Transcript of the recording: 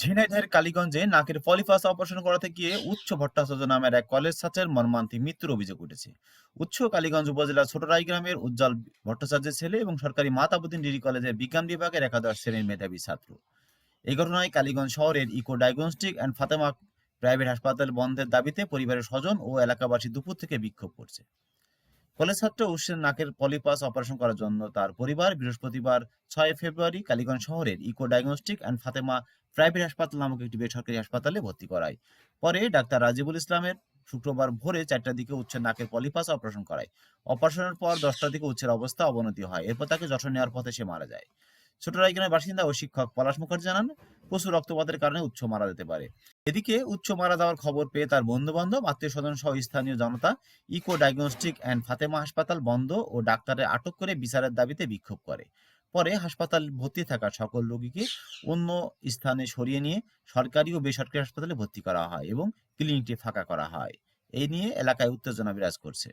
ঝিনাইদহের কালীগঞ্জে নাকের polypus operation করাতে গিয়ে উচ্চ ভট্টাচার্য নামের এক কলেজ ছাত্রের মর্মান্তিক মৃত্যুর অভিযোগ উঠেছে। উচ্চ কালীগঞ্জ উপজেলার ছোটরাই গ্রামের উজ্জ্বল ভট্টাচার্যের ছেলে এবং সরকারি মাতাবুদ্দিন ডিগ্রি কলেজের বিজ্ঞান বিভাগের একাদশ শ্রেণির মেধাবী ছাত্র। এই ঘটনায় কালীগঞ্জ শহরের echo diagnostic and Fatema private হাসপাতাল বন্ধের দাবিতে পরিবারের স্বজন ও এলাকাবাসী দুপুর থেকে বিক্ষোভ করছে। কলেজ ছাত্র উৎসের নাকের পলিপাস অপারেশন করার জন্য তার পরিবার বৃহস্পতিবার ছয় ফেব্রুয়ারি কালীগঞ্জ শহরের echo diagnostic and Fatema private হাসপাতাল নামক একটি বেসরকারি হাসপাতালে ভর্তি করায়। পরে ডাক্তার রাজিবুল ইসলামের শুক্রবার ভোরে চারটার দিকে উচ্ছের নাকের পলিপাস অপারেশন করায়। অপারেশনের পর দশটার দিকে উচ্ছের অবস্থা অবনতি হয়। এরপর তাকে যশোর নেওয়ার পথে সে মারা যায়। ছোট গ্রামের বাসিন্দা ও শিক্ষক পলাশ মুখার্জি জানান প্রচুর রক্তপাতের কারণে উচ্চ মারা যেতে পারে। এদিকে উচ্চ মারা যাওয়ার খবর পেয়ে তার বন্ধু বান্ধব আত্মীয় স্বজন সহ স্থানীয় জনতা ইকো ডায়াগনস্টিক অ্যান্ড ফাতেমা হাসপাতাল বন্ধ ও ডাক্তারের আটক করে বিচারের দাবিতে বিক্ষোভ করে। পরে হাসপাতাল ভর্তি থাকা সকল রোগীকে অন্য স্থানে সরিয়ে নিয়ে সরকারি ও বেসরকারি হাসপাতালে ভর্তি করা হয় এবং ক্লিনিকটি ফাঁকা করা হয়। এই নিয়ে এলাকায় উত্তেজনা বিরাজ করছে।